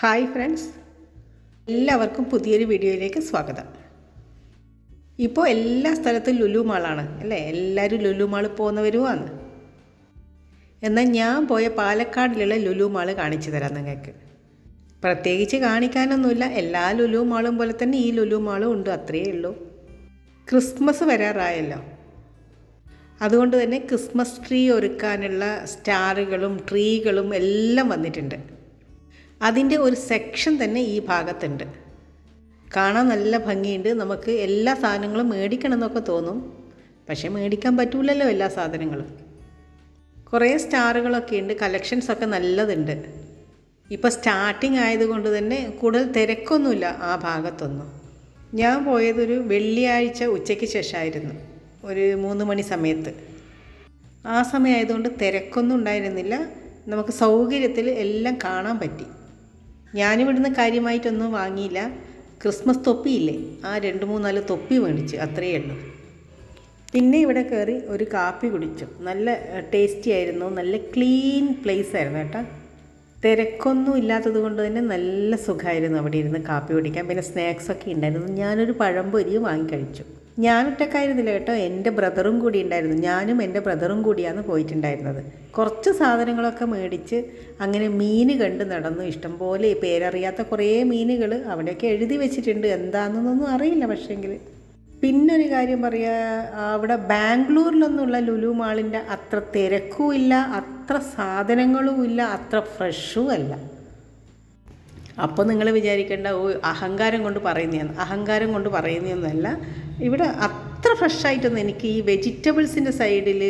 Hi friends. എല്ലാവർക്കും പുതിയൊരു വീഡിയോയിലേക്ക് സ്വാഗതം. ഇപ്പോൾ എല്ലാ സ്ഥലത്തും ലുലു മാളാണ് അല്ലേ? എല്ലാവരും ലുലു മാളിൽ പോകുന്നവരുമാണ് എന്നാൽ ഞാൻ പോയ പാലക്കാടിലുള്ള ലുലു മാൾ കാണിച്ചു തരാം നിങ്ങൾക്ക്. പ്രത്യേകിച്ച് കാണിക്കാനൊന്നുമില്ല എല്ലാ ലുലു മാളും പോലെ തന്നെ ഈ ലുലു മാളും ഉണ്ട് അത്രയേ ഉള്ളൂ. ക്രിസ്മസ് വരാറായല്ലോ. അതുകൊണ്ട് തന്നെ ക്രിസ്മസ് ട്രീ ഒരുക്കാനുള്ള സ്റ്റാറുകളും ട്രീകളും എല്ലാം വന്നിട്ടുണ്ട്. അതിന്റെ ഒരു സെക്ഷൻ തന്നെ ഈ ഭാഗത്തുണ്ട്. കാണാൻ നല്ല ഭംഗിയുണ്ട്. നമുക്ക് എല്ലാ സാധനങ്ങളും മേടിക്കണം എന്നൊക്കെ തോന്നും. പക്ഷേ മേടിക്കാൻ പറ്റൂലല്ലോ എല്ലാ സാധനങ്ങളും. കുറേ സ്റ്റാറുകളൊക്കെ ഉണ്ട്. കളക്ഷൻസ് ഒക്കെ നല്ലതുണ്ട്. ഇപ്പോൾ സ്റ്റാർട്ടിങ് ആയതുകൊണ്ട് തന്നെ കൂടുതൽ തിരക്കൊന്നുമില്ല ആ ഭാഗത്തൊന്നും. ഞാൻ പോയതൊരു വെള്ളിയാഴ്ച ഉച്ചയ്ക്ക് ശേഷമായിരുന്നു. ഒരു മൂന്ന് മണി സമയത്ത്. ആ സമയമായതുകൊണ്ട് തിരക്കൊന്നും ഉണ്ടായിരുന്നില്ല. നമുക്ക് സൗകര്യത്തിൽ എല്ലാം കാണാൻ പറ്റി. ഞാനിവിടുന്ന് കാര്യമായിട്ടൊന്നും വാങ്ങിയില്ല. ക്രിസ്മസ് തൊപ്പിയില്ലേ? ആ രണ്ട് മൂന്നാൽ തൊപ്പി മേടിച്ചു അത്രയേ ഉള്ളൂ. പിന്നെ ഇവിടെ കയറി ഒരു കാപ്പി കുടിച്ചു. നല്ല ടേസ്റ്റി ആയിരുന്നു. നല്ല ക്ലീൻ പ്ലേസ് ആയിരുന്നു കേട്ടോ. തിരക്കൊന്നും ഇല്ലാത്തത് കൊണ്ട് തന്നെ നല്ല സുഖമായിരുന്നു അവിടെ ഇരുന്ന് കാപ്പി കുടിക്കാൻ. പിന്നെ സ്നാക്സൊക്കെ ഉണ്ടായിരുന്നു. ഞാനൊരു പഴംപൊരിയും വാങ്ങിക്കഴിച്ചു. ഞാൻ ഒറ്റക്കായിരുന്നില്ല കേട്ടോ. എന്റെ ബ്രദറും കൂടി ഉണ്ടായിരുന്നു. ഞാനും എന്റെ ബ്രദറും കൂടിയാണ് പോയിട്ടുണ്ടായിരുന്നത്. കുറച്ച് സാധനങ്ങളൊക്കെ മേടിച്ച് അങ്ങനെ മീൻ കണ്ട് നടന്നു. ഇഷ്ടംപോലെ പേരറിയാത്ത കുറേ മീനുകൾ അവിടെയൊക്കെ എഴുതി വെച്ചിട്ടുണ്ട്. എന്താണെന്നൊന്നും അറിയില്ല പക്ഷേങ്കിൽ പിന്നൊരു കാര്യം പറയുക അവിടെ ബാംഗ്ലൂരിലൊന്നുള്ള ലുലു മാളിന്റെ അത്ര തിരക്കും ഇല്ല അത്ര സാധനങ്ങളും ഇല്ല അത്ര ഫ്രഷും അല്ല അപ്പോൾ നിങ്ങൾ വിചാരിക്കേണ്ട ഓ അഹങ്കാരം കൊണ്ട് പറയുന്നതാണ്. അഹങ്കാരം കൊണ്ട് പറയുന്നതൊന്നുമല്ല. ഇവിടെ അത്ര ഫ്രഷായിട്ടൊന്നും എനിക്ക് ഈ വെജിറ്റബിൾസിന്റെ സൈഡിൽ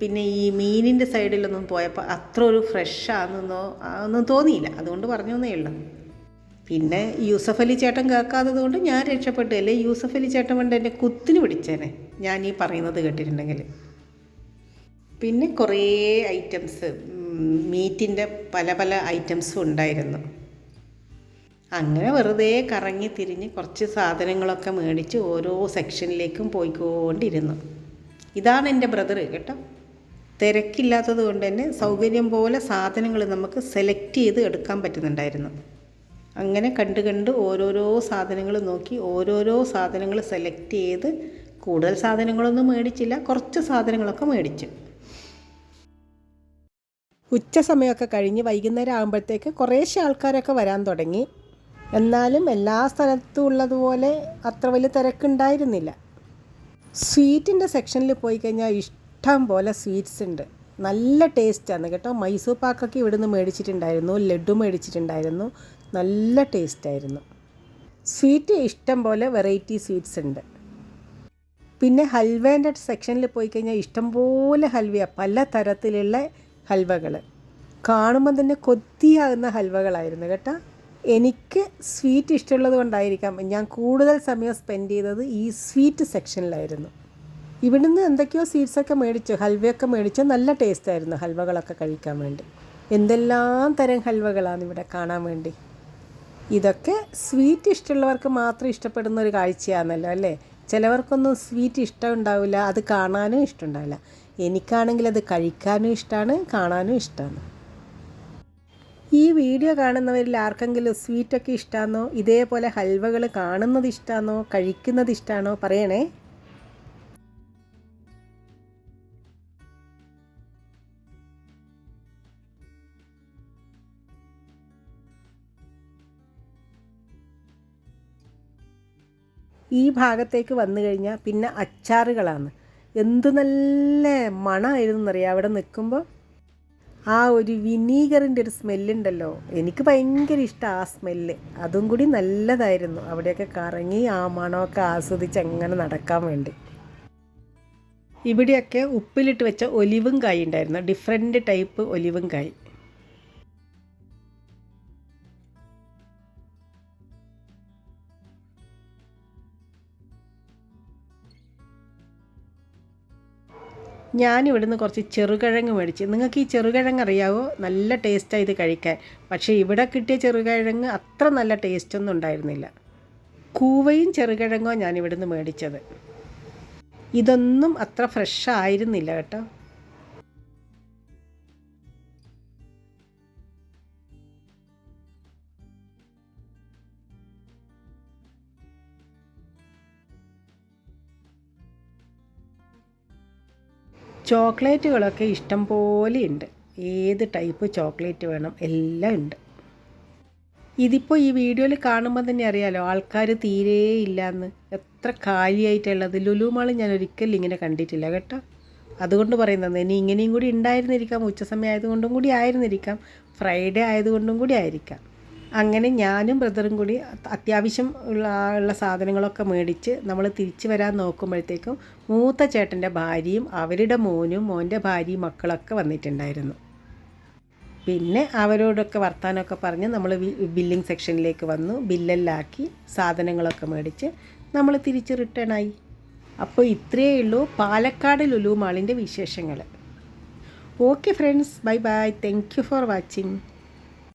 പിന്നെ ഈ മീനിന്റെ സൈഡിലൊന്നും പോയപ്പോൾ അത്ര ഒരു ഫ്രഷാണെന്നോ ഒന്നും തോന്നിയില്ല. അതുകൊണ്ട് പറഞ്ഞേ ഉള്ളൂ. പിന്നെ യൂസഫ് അലി ചേട്ടൻ കേൾക്കാത്തത് കൊണ്ട് ഞാൻ രക്ഷപ്പെട്ടു അല്ലേ യൂസഫ് അലി ചേട്ടൻ കൊണ്ട് എന്നെ കുത്തിന് പിടിച്ചേനെ. ഞാൻ ഈ പറയുന്നത് കേട്ടിട്ടുണ്ടെങ്കിൽ പിന്നെ കുറേ ഐറ്റംസ് മീറ്റിന്റെ പല പല ഐറ്റംസും ഉണ്ടായിരുന്നു. അങ്ങനെ വെറുതെ കറങ്ങി തിരിഞ്ഞ് കുറച്ച് സാധനങ്ങളൊക്കെ മേടിച്ച് ഓരോ സെക്ഷനിലേക്കും പോയിക്കൊണ്ടിരുന്നു. ഇതാണ് എന്റെ ബ്രദർ കേട്ടോ. തിരക്കില്ലാത്തത് കൊണ്ട് തന്നെ സൗകര്യം പോലെ സാധനങ്ങൾ നമുക്ക് സെലക്ട് ചെയ്ത് എടുക്കാൻ പറ്റുന്നുണ്ടായിരുന്നു. അങ്ങനെ കണ്ട് കണ്ട് ഓരോരോ സാധനങ്ങൾ നോക്കി ഓരോരോ സാധനങ്ങൾ സെലക്ട് ചെയ്ത് കൂടുതൽ സാധനങ്ങളൊന്നും മേടിച്ചില്ല കുറച്ച് സാധനങ്ങളൊക്കെ മേടിച്ചു. ഉച്ച സമയമൊക്കെ കഴിഞ്ഞ് വൈകുന്നേരം ആകുമ്പോഴത്തേക്ക് കുറേശ്ശെ ആൾക്കാരൊക്കെ വരാൻ തുടങ്ങി. എന്നാലും എല്ലാ സ്ഥലത്തും ഉള്ളതുപോലെ അത്ര വലിയ തിരക്കുണ്ടായിരുന്നില്ല. സ്വീറ്റിന്റെ സെക്ഷനിൽ പോയി കഴിഞ്ഞാൽ ഇഷ്ടം പോലെ സ്വീറ്റ്സ് ഉണ്ട്. നല്ല ടേസ്റ്റാണ് കേട്ടോ. മൈസൂർ പാക്കൊക്കെ ഇവിടുന്ന് മേടിച്ചിട്ടുണ്ടായിരുന്നു. ലഡു മേടിച്ചിട്ടുണ്ടായിരുന്നു. നല്ല ടേസ്റ്റായിരുന്നു സ്വീറ്റ് ഇഷ്ടം പോലെ വെറൈറ്റി സ്വീറ്റ്സ് ഉണ്ട്. പിന്നെ ഹൽവേന്റെ സെക്ഷനിൽ പോയി കഴിഞ്ഞാൽ ഇഷ്ടംപോലെ ഹൽവയാണ് പല തരത്തിലുള്ള ഹൽവകൾ കാണുമ്പോൾ തന്നെ കൊത്തിയാകുന്ന ഹൽവകളായിരുന്നു കേട്ടോ. എനിക്ക് സ്വീറ്റ് ഇഷ്ടമുള്ളത് കൊണ്ടായിരിക്കാം ഞാൻ കൂടുതൽ സമയം സ്പെൻഡ് ചെയ്തത് ഈ സ്വീറ്റ് സെക്ഷനിലായിരുന്നു. ഇവിടുന്ന് എന്തൊക്കെയോ സ്വീറ്റ്സൊക്കെ മേടിച്ചു ഹൽവയൊക്കെ മേടിച്ചു. നല്ല ടേസ്റ്റായിരുന്നു ഹൽവകളൊക്കെ കഴിക്കാൻ വേണ്ടി. എന്തെല്ലാം തരം ഹൽവകളാണ് ഇവിടെ കാണാൻ വേണ്ടി? ഇതൊക്കെ സ്വീറ്റ് ഇഷ്ടമുള്ളവർക്ക് മാത്രം ഇഷ്ടപ്പെടുന്ന ഒരു കാഴ്ചയാണല്ലോ അല്ലേ? ചിലവർക്കൊന്നും സ്വീറ്റ് ഇഷ്ടം ഉണ്ടാവില്ല അത് കാണാനും ഇഷ്ടമുണ്ടാവില്ല എനിക്കാണെങ്കിൽ അത് കഴിക്കാനും ഇഷ്ടമാണ് കാണാനും ഇഷ്ടമാണ് ഈ വീഡിയോ കാണുന്നവരിൽ ആർക്കെങ്കിലും സ്വീറ്റൊക്കെ ഇഷ്ടമാണോ ഇതേപോലെ ഹൽവകൾ കാണുന്നത് ഇഷ്ടമാണോ കഴിക്കുന്നത് ഇഷ്ടമാണോ പറയണേ. ഈ ഭാഗത്തേക്ക് വന്നു കഴിഞ്ഞാൽ പിന്നെ അച്ചാറുകളാണ്. എന്ത് നല്ല മണമായിരുന്നു എന്നറിയാം. അവിടെ നിൽക്കുമ്പോൾ ആ ഒരു വിനീഗറിന്റെ ഒരു സ്മെല്ലുണ്ടല്ലോ. എനിക്ക് ഭയങ്കര ഇഷ്ടം ആ സ്മെല്ല്. അതും കൂടി നല്ലതായിരുന്നു. അവിടെയൊക്കെ കറങ്ങി ആ മണമൊക്കെ ആസ്വദിച്ച് അങ്ങനെ നടക്കാൻ വേണ്ടി. ഇവിടെയൊക്കെ ഉപ്പിലിട്ട് വെച്ച ഒലിവും കായ് ഉണ്ടായിരുന്നു. ഡിഫറെന്റ് ടൈപ്പ് ഒലിവും കായ്. ഞാൻ ഇവിടുന്ന് കുറച്ച് ചെറുകിഴങ്ങ് മേടിച്ച്. നിങ്ങൾക്ക് ഈ ചെറുകിഴങ്ങ് അറിയാവോ? നല്ല ടേസ്റ്റാണ് ഇത് കഴിക്കാൻ. പക്ഷേ ഇവിടെ കിട്ടിയ ചെറുകിഴങ്ങ് അത്ര നല്ല ടേസ്റ്റൊന്നും ഉണ്ടായിരുന്നില്ല. കൂവയും ചെറുകിഴങ്ങോ ഞാനിവിടുന്ന് മേടിച്ചത്. ഇതൊന്നും അത്ര ഫ്രഷ് ആയിരുന്നില്ല കേട്ടോ. ചോക്ലേറ്റുകളൊക്കെ ഇഷ്ടം പോലെ ഉണ്ട്. ഏത് ടൈപ്പ് ചോക്ലേറ്റ് വേണം എല്ലാം ഉണ്ട്. ഇതിപ്പോൾ ഈ വീഡിയോയിൽ കാണുമ്പോൾ തന്നെ അറിയാലോ ആൾക്കാർ തീരെ ഇല്ലയെന്ന് എത്ര കാലിയായിട്ടുള്ളത് ലുലു ഞാൻ ഒരിക്കലും ഇങ്ങനെ കണ്ടിട്ടില്ല കേട്ടോ. അതുകൊണ്ട് പറയുന്നത് ഇനി ഇങ്ങനെയും കൂടി ഉണ്ടായിരുന്നിരിക്കാം. ഉച്ചസമയം ആയതുകൊണ്ടും കൂടി ആയിരുന്നിരിക്കാം. ഫ്രൈഡേ ആയതുകൊണ്ടും കൂടി ആയിരിക്കാം. അങ്ങനെ ഞാനും ബ്രദറും കൂടി അത്യാവശ്യം ഉള്ള ഉള്ള സാധനങ്ങളൊക്കെ മേടിച്ച് നമ്മൾ തിരിച്ചു വരാൻ നോക്കുമ്പോഴത്തേക്കും മൂത്ത ചേട്ടന്റെ ഭാര്യയും അവരുടെ മോനും മോന്റെ ഭാര്യയും മക്കളൊക്കെ വന്നിട്ടുണ്ടായിരുന്നു. പിന്നെ അവരോടൊക്കെ വർത്താനമൊക്കെ പറഞ്ഞ് നമ്മൾ ബില്ലിംഗ് സെക്ഷനിലേക്ക് വന്നു. ബില്ലെല്ലാക്കി സാധനങ്ങളൊക്കെ മേടിച്ച് നമ്മൾ തിരിച്ച് റിട്ടേൺ ആയി. അപ്പോൾ ഇത്രയേ ഉള്ളൂ പാലക്കാട് ലുലു മാളിന്റെ വിശേഷങ്ങൾ okay friends bye bye thank you for watching